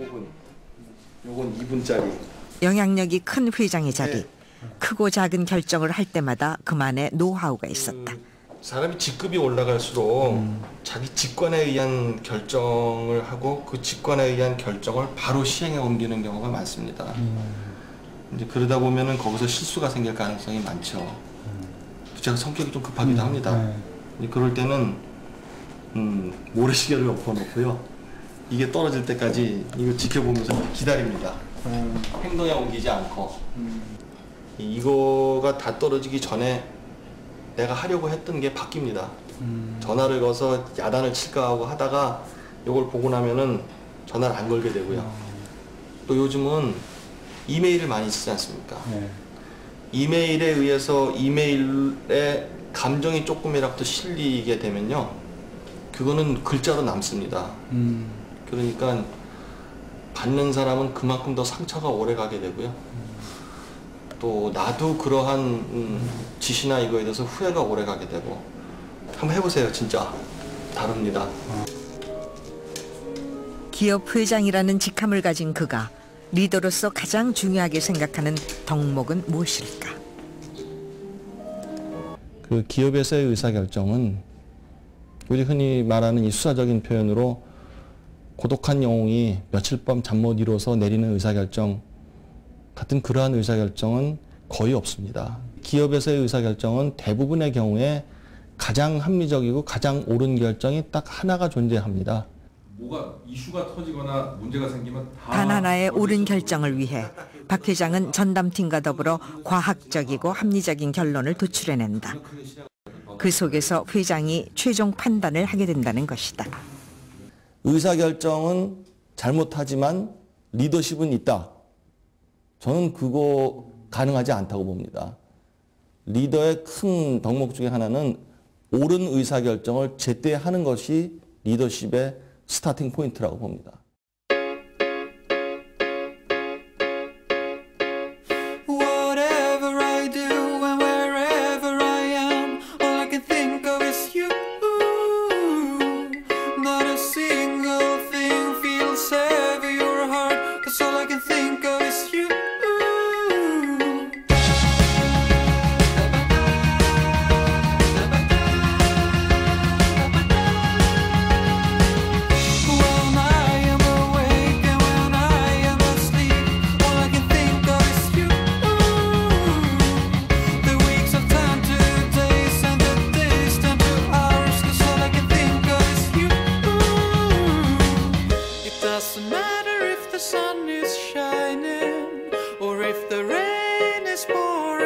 5분. 요건 2분짜리. 영향력이 큰 회장의 자리. 네. 크고 작은 결정을 할 때마다 그만의 노하우가 있었다. 사람이 직급이 올라갈수록 자기 직관에 의한 결정을 하고 그 직관에 의한 결정을 바로 시행에 옮기는 경우가 많습니다. 이제 그러다 보면은 거기서 실수가 생길 가능성이 많죠. 제가 성격이 좀 급하기도 합니다. 이제 그럴 때는 음, 모래시계를 엎어놓고요. 이게 떨어질 때까지 이거 지켜보면서 기다립니다. 행동에 옮기지 않고 이- 이거가 다 떨어지기 전에 내가 하려고 했던 게 바뀝니다. 전화를 걸어서 야단을 칠까 하고 하다가 이걸 보고 나면은 전화를 안 걸게 되고요. 또 요즘은 이메일을 많이 쓰지 않습니까? 이메일에 의해서 이메일에 감정이 조금이라도 실리게 되면요. 그거는 글자로 남습니다. 그러니까 받는 사람은 그만큼 더 상처가 오래 가게 되고요. 또 나도 그러한 음, 짓이나 이거에 대해서 후회가 오래 가게 되고 한번 해보세요 진짜 다릅니다. 기업 회장이라는 직함을 가진 그가 리더로서 가장 중요하게 생각하는 덕목은 무엇일까? 그 기업에서의 의사결정은 우리 흔히 말하는 이 수사적인 표현으로 고독한 영웅이 며칠 밤 잠 못 이뤄서 내리는 의사결정 같은 그러한 의사결정은 거의 없습니다. 기업에서의 의사결정은 대부분의 경우에 가장 합리적이고 가장 옳은 결정이 딱 하나가 존재합니다. 뭐가 이슈가 터지거나 문제가 생기면 다단 하나의 옳은 수 결정을 위해 박 회장은 전담팀과 더불어 과학적이고 합리적인 결론을 도출해낸다. 그 속에서 회장이 최종 판단을 하게 된다는 것이다. 의사결정은 잘못하지만 리더십은 있다. 저는 그거 가능하지 않다고 봅니다. 리더의 큰 덕목 중에 하나는 옳은 의사결정을 제때 하는 것이 리더십의 스타팅 포인트라고 봅니다.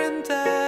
in town.